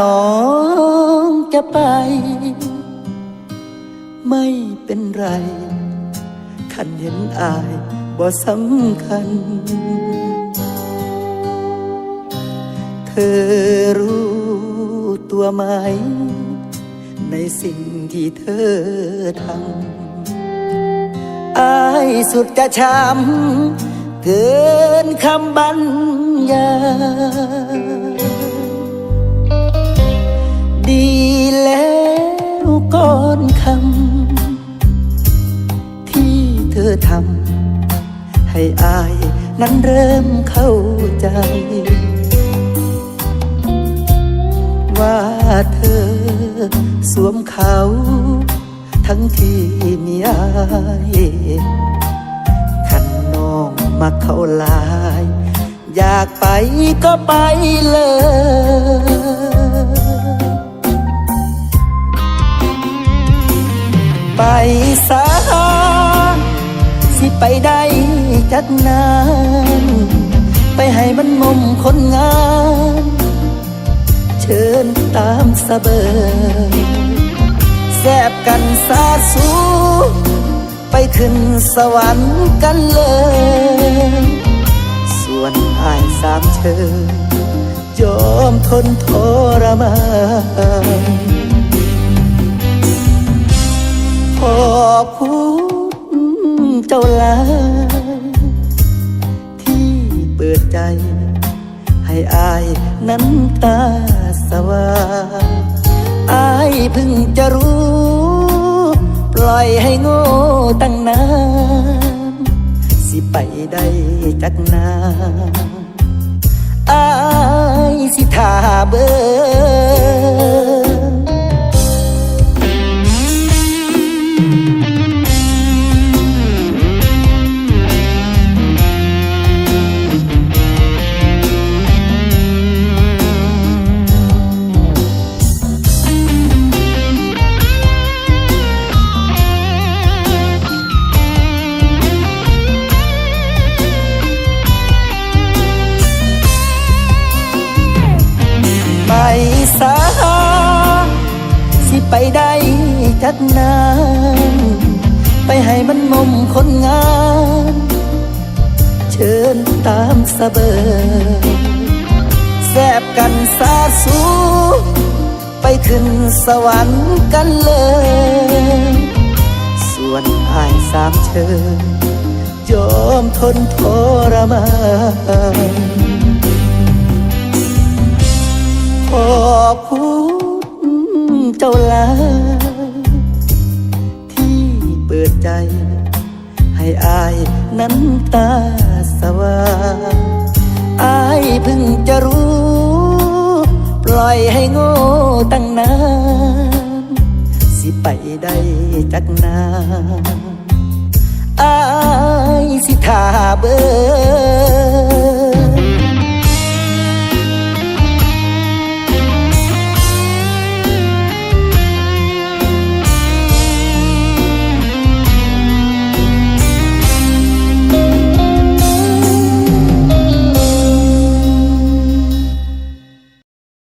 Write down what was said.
น้องจะไป ไม่เป็นไรขันเห็นอายบ่สำคัญ เธอรู้ตัวไหม ในสิ่งที่เธอทำอายสุดจะช้ำเกินคำบรรยาย ดีแล้วก่อนคำที่เธอทำให้อายนั้นเริ่มเข้าใจ ว่าเธอสวมเขา ทั้งที่มีอายขันน้องมาเข้าลาย อยากไปก็ไปเลย ไปสาสิไปได้จักนาน ไปให้มันมุมคนงานเชิญตามสะเบอแซบกันสาสูไปขึ้นสวรรค์กันเลย ส่วนอายสามเชยยอมทนทรมาน อบคุณเจ้าลาที่เปิดใจ ให้อายนั้นตาสว่างอายเพิ่งจะรู้ ปล่อยให้โง่ตั้งนานสิไปได้จักนานอายสิท่าเบอ ไปได้จักนาน ไปให้มันมุมคนงาน เชิญตามสะเบอแซบกันสาสูไปขึ้นสวรรค์กันเลย ส่วนอายสามเชยยอมทนทรมานขอบคุณ เจ้าลาที่เปิดใจ ให้อายนั้นตาสว่างอายเพิ่งจะรู้ ปล่อยให้โง่ตั้งนานสิไปได้จักนานอายสิท่าเบอ